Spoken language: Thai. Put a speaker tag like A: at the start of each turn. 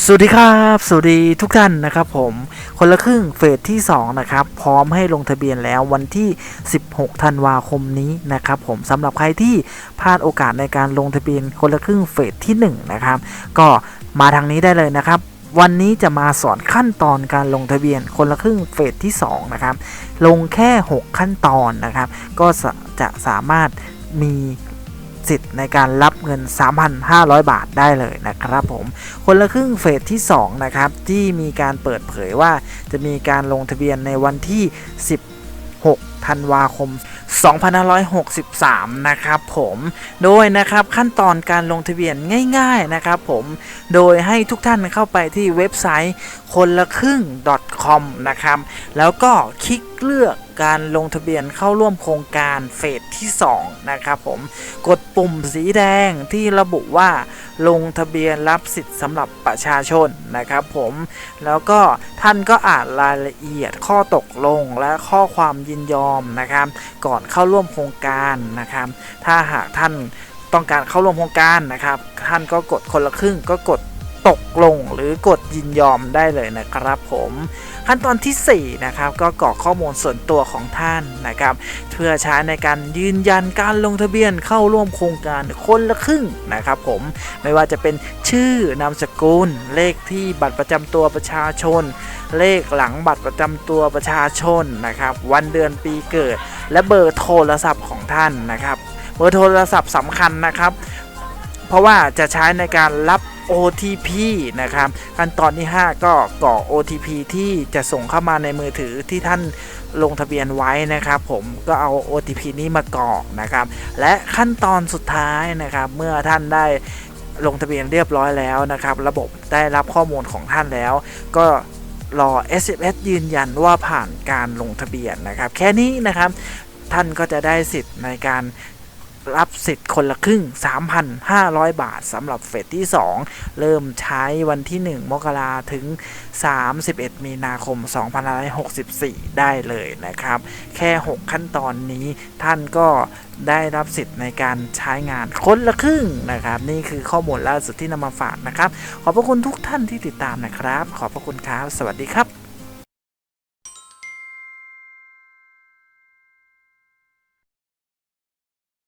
A: สวัสดีครับ สวัสดีทุกท่านนะครับผมคนละครึ่งเฟสที่ 2 นะครับ พร้อมให้ลงทะเบียนแล้ววันที่ 16 ธันวาคมนี้นะครับผมสำหรับใครที่พลาดโอกาสในการลงทะเบียนคนละครึ่งเฟสที่ 1 นะครับ ก็มาทางนี้ได้เลยนะครับ วันนี้จะมาสอนขั้นตอนการลงทะเบียนคนละครึ่งเฟสที่ 2 นะครับ ลงแค่ 6 ขั้นตอนนะครับ ก็จะสามารถมี สิทธิ์ในการรับเงิน 3,500 บาทได้เลยนะครับผม คนละครึ่งเฟสที่2นะครับที่มีการเปิดเผยว่าจะมีการลงทะเบียนในวันที่ 16 ธันวาคม2563 นะครับผม โดยนะครับขั้นตอนการลงทะเบียนง่ายๆนะครับผม โดยให้ทุกท่านเข้าไปที่เว็บไซต์คนละครึ่ง .com นะครับ แล้วก็คลิก เลือกการลงทะเบียนเข้าร่วมโครงการเฟสที่ 2 นะครับผม กดปุ่มสีแดงที่ระบุว่าลงทะเบียนรับสิทธิ์สำหรับประชาชนนะครับผม แล้วก็ท่านก็อ่านรายละเอียดข้อตกลงและข้อความยินยอมนะครับ ก่อนเข้าร่วมโครงการนะครับ ถ้าหากท่านต้องการเข้าร่วมโครงการนะครับ ท่านก็กดคนละครึ่งก็กด ตกลงหรือกดยินยอมได้เลยนะครับผมขั้นตอนทีสี่ 4 นะครับ ก็กรอกข้อมูลส่วนตัวของท่านนะครับ เพื่อใช้ในการยืนยันการลงทะเบียนเข้าร่วมโครงการคนละครึ่งนะครับผมไม่ว่าจะเป็นชื่อนามสกุล เลขที่บัตรประจำตัวประชาชน เลขหลังบัตรประจำตัวประชาชนนะครับ วันเดือนปีเกิด และเบอร์โทรศัพท์ของท่านนะครับ เบอร์โทรศัพท์สำคัญนะครับ เพราะว่าจะใช้ในการรับ OTP นะครับขั้นตอนที่ 5 ก็กรอก OTP ที่จะส่งเข้ามาในมือถือที่ท่านลงทะเบียนไว้นะครับ ผมก็เอา OTP นี้มากรอกนะครับ และขั้นตอนสุดท้ายนะครับ เมื่อท่านได้ลงทะเบียนเรียบร้อยแล้วนะครับ ระบบได้รับข้อมูลของท่านแล้ว ก็รอ SMS ยืนยันว่าผ่านการลงทะเบียนนะครับ แค่นี้นะครับท่านก็จะได้สิทธิ์ในการ รับสิทธิ์คนละครึ่ง 3,500 บาทสำหรับเฟสที่ 2 เริ่มใช้วันที่ 1 มกราถึง 31 มีนาคม 2564 ได้เลยนะครับ แค่ 6 ขั้นตอนนี้ท่านก็ได้รับสิทธิ์ในการใช้งานคนละครึ่งนะครับ นี่คือข้อมูลล่าสุดที่นำมาฝากนะครับ ขอบพระคุณทุกท่านที่ติดตามนะครับ ขอบพระคุณครับ สวัสดีครับ